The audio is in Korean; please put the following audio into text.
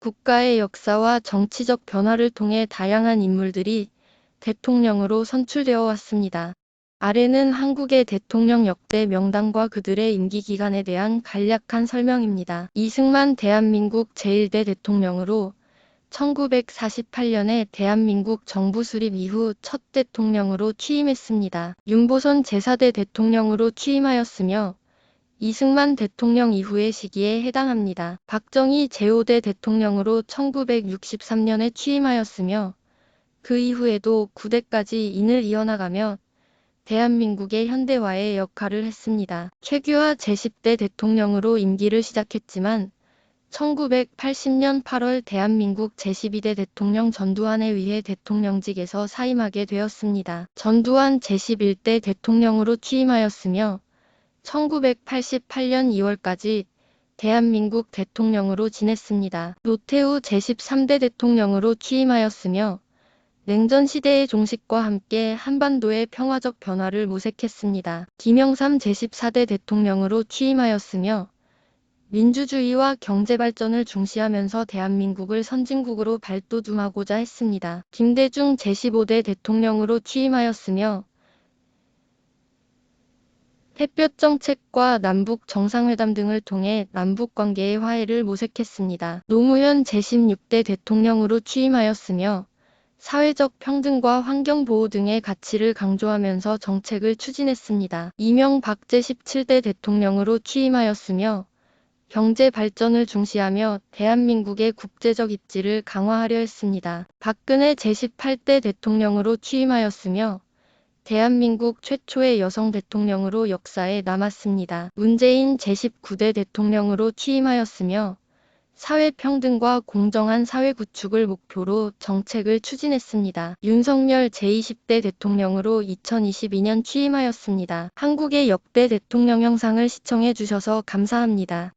국가의 역사와 정치적 변화를 통해 다양한 인물들이 대통령으로 선출되어 왔습니다. 아래는 한국의 대통령 역대 명단과 그들의 임기 기간에 대한 간략한 설명입니다. 이승만 대한민국 제1대 대통령으로 1948년에 대한민국 정부 수립 이후 첫 대통령으로 취임했습니다. 윤보선 제4대 대통령으로 취임하였으며 이승만 대통령 이후의 시기에 해당합니다. 박정희 제5대 대통령으로 1963년에 취임하였으며 그 이후에도 9대까지 인을 이어나가며 대한민국의 현대화에 역할을 했습니다. 최규하 제10대 대통령으로 임기를 시작했지만 1980년 8월 대한민국 제12대 대통령 전두환에 의해 대통령직에서 사임하게 되었습니다. 전두환 제11대 대통령으로 취임하였으며 1988년 2월까지 대한민국 대통령으로 지냈습니다. 노태우 제13대 대통령으로 취임하였으며 냉전 시대의 종식과 함께 한반도의 평화적 변화를 모색했습니다. 김영삼 제14대 대통령으로 취임하였으며 민주주의와 경제발전을 중시하면서 대한민국을 선진국으로 발돋움하고자 했습니다. 김대중 제15대 대통령으로 취임하였으며 햇볕 정책과 남북 정상회담 등을 통해 남북 관계의 화해를 모색했습니다. 노무현 제16대 대통령으로 취임하였으며 사회적 평등과 환경보호 등의 가치를 강조하면서 정책을 추진했습니다. 이명박 제17대 대통령으로 취임하였으며 경제 발전을 중시하며 대한민국의 국제적 입지를 강화하려 했습니다. 박근혜 제18대 대통령으로 취임하였으며 대한민국 최초의 여성 대통령으로 역사에 남았습니다. 문재인 제19대 대통령으로 취임하였으며 사회평등과 공정한 사회 구축을 목표로 정책을 추진했습니다. 윤석열 제20대 대통령으로 2022년 취임하였습니다. 한국의 역대 대통령 영상을 시청해 주셔서 감사합니다.